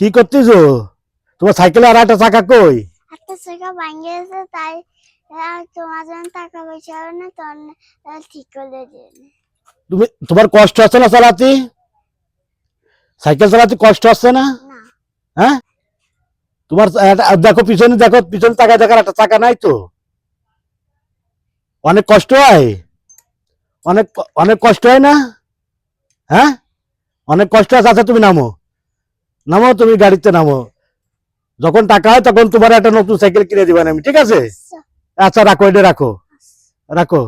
কি করতেছ তোমার সাইকেলে আর একটা চাকা কই? একটা চাকা ভাঙে গেছে তাই তোমার জন্য টাকা পয়সা না তখন ঠিক করে দিন তুমি তোমার কষ্ট আছে না চালাতে? সাইকেল চালাতে কষ্ট আছে না? না। হ্যাঁ? তোমার দেখো পিছনে দেখো পিছনে চাকা দেখার একটা চাকা নাই তো? অনেক কষ্ট হয়? অনেক অনেক কষ্ট হয় না? হ্যাঁ? অনেক কষ্ট আছে আচ্ছা তুমি নামো। নামো তুমি গাড়িতে নামো। যখন টাকা হয় তখন তোমার একটা নতুন সাইকেল কিনে দিবেন আমি ঠিক আছে? আচ্ছা, আচ্ছা রাখো এটা রাখো। রাখো।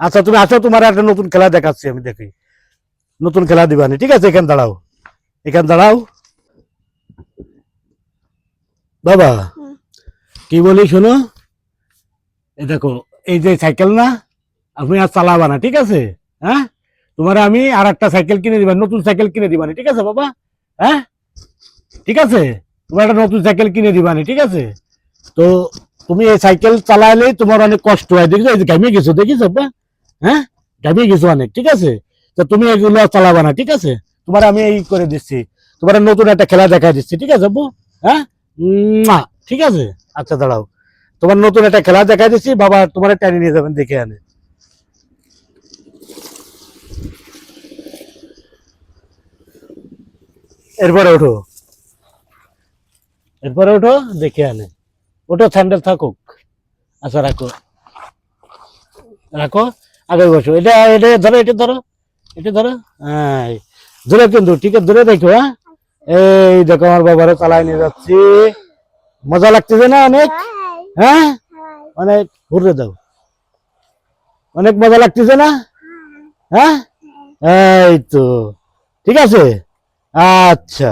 আচ্ছা তুমি আসো তোমার একটা নতুন খেলা দেখাচ্ছি আমি দেখি। নতুন খেলা দিবানি ঠিক আছে এখানে দাঁড়াও। এখানে দাঁড়াও। বাবা কি বলি শোনো? এই দেখো এই যে সাইকেল না আপনি আর চালাবা না ঠিক আছে? হ্যাঁ? তোমার আমি আর একটা সাইকেল কিনে দিবা, নতুন সাইকেল কিনে দিবানি ঠিক আছে বাবা? হ্যাঁ? ঠিক আছে? তোমার একটা নতুন সাইকেল কিনে দিবানি ঠিক আছে? তো তুমি এই সাইকেল চালাইলেই তোমার অনেক কষ্ট হয়, দেখছ? এই ঘামিয়ে গেছো, দেখিছো বা হ্যাঁ? ঘামিয়ে গেছো অনেক, ঠিক আছে? তো তুমি এগুলো চালাবা না, ঠিক আছে? তোমার আমি এই করে দিচ্ছি। তোমার নতুন একটা খেলা দেখা দিচ্ছি, ঠিক আছে আব্বু হ্যাঁ? ঠিক আছে? আচ্ছা দাঁড়াও। তোমার নতুন একটা খেলা দেখা দিচ্ছি, বাবা তোমার টানি নিয়ে যাবেন, দেখে আনে। এরপরে ওঠো। এরপরে ওঠো, দেখে আনে। ওটো স্যান্ডেল থাকুক। আচ্ছা রাখো। রাখো, আগে বসো। এটা এটা ধরো এটা ধরো এটা ধরো। হ্যাঁ। ধরে কিন্তু আছে, ধরে দেখো হ্যাঁ? এই দেখো, আমার বাবারে চালাই নিয়ে যাচ্ছি। মজা লাগতেছে না অনেক? হ্যাঁ? অনেক। ঘুরে দাও। অনেক মজা লাগতেছে না? হ্যাঁ? এই তো। ঠিক আছে? আচ্ছা।